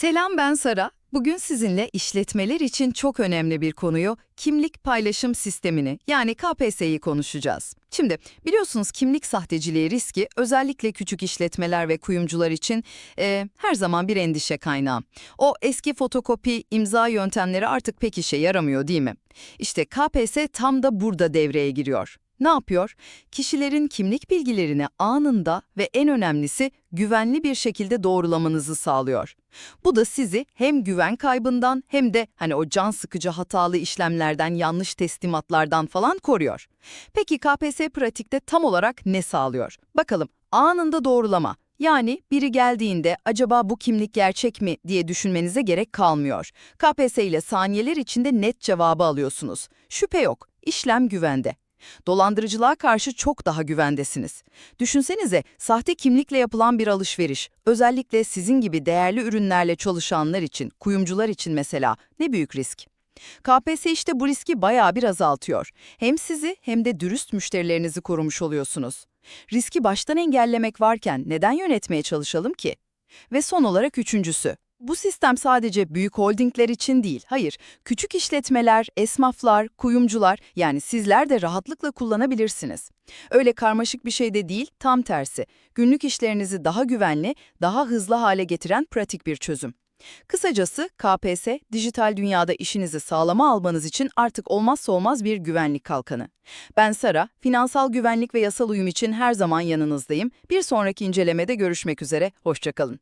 Selam ben Sara. Bugün sizinle işletmeler için çok önemli bir konuyu, kimlik paylaşım sistemini yani KPSS'yi konuşacağız. Şimdi biliyorsunuz kimlik sahteciliği riski özellikle küçük işletmeler ve kuyumcular için e, her zaman bir endişe kaynağı. O eski fotokopi, imza yöntemleri artık pek işe yaramıyor değil mi? İşte KPSS tam da burada devreye giriyor. Ne yapıyor? Kişilerin kimlik bilgilerini anında ve en önemlisi güvenli bir şekilde doğrulamanızı sağlıyor. Bu da sizi hem güven kaybından hem de hani o can sıkıcı hatalı işlemlerden, yanlış teslimatlardan falan koruyor. Peki KPSS pratikte tam olarak ne sağlıyor? Bakalım anında doğrulama. Yani biri geldiğinde acaba bu kimlik gerçek mi diye düşünmenize gerek kalmıyor. KPSS ile saniyeler içinde net cevabı alıyorsunuz. Şüphe yok, işlem güvende. Dolandırıcılığa karşı çok daha güvendesiniz. Düşünsenize sahte kimlikle yapılan bir alışveriş, özellikle sizin gibi değerli ürünlerle çalışanlar için, kuyumcular için mesela ne büyük risk. KPSS işte bu riski bayağı bir azaltıyor. Hem sizi hem de dürüst müşterilerinizi korumuş oluyorsunuz. Riski baştan engellemek varken neden yönetmeye çalışalım ki? Ve son olarak üçüncüsü. Bu sistem sadece büyük holdingler için değil, hayır, küçük işletmeler, esnaflar, kuyumcular yani sizler de rahatlıkla kullanabilirsiniz. Öyle karmaşık bir şey de değil, tam tersi. Günlük işlerinizi daha güvenli, daha hızlı hale getiren pratik bir çözüm. Kısacası KPS, dijital dünyada işinizi sağlama almanız için artık olmazsa olmaz bir güvenlik kalkanı. Ben Sara, finansal güvenlik ve yasal uyum için her zaman yanınızdayım. Bir sonraki incelemede görüşmek üzere, hoşçakalın.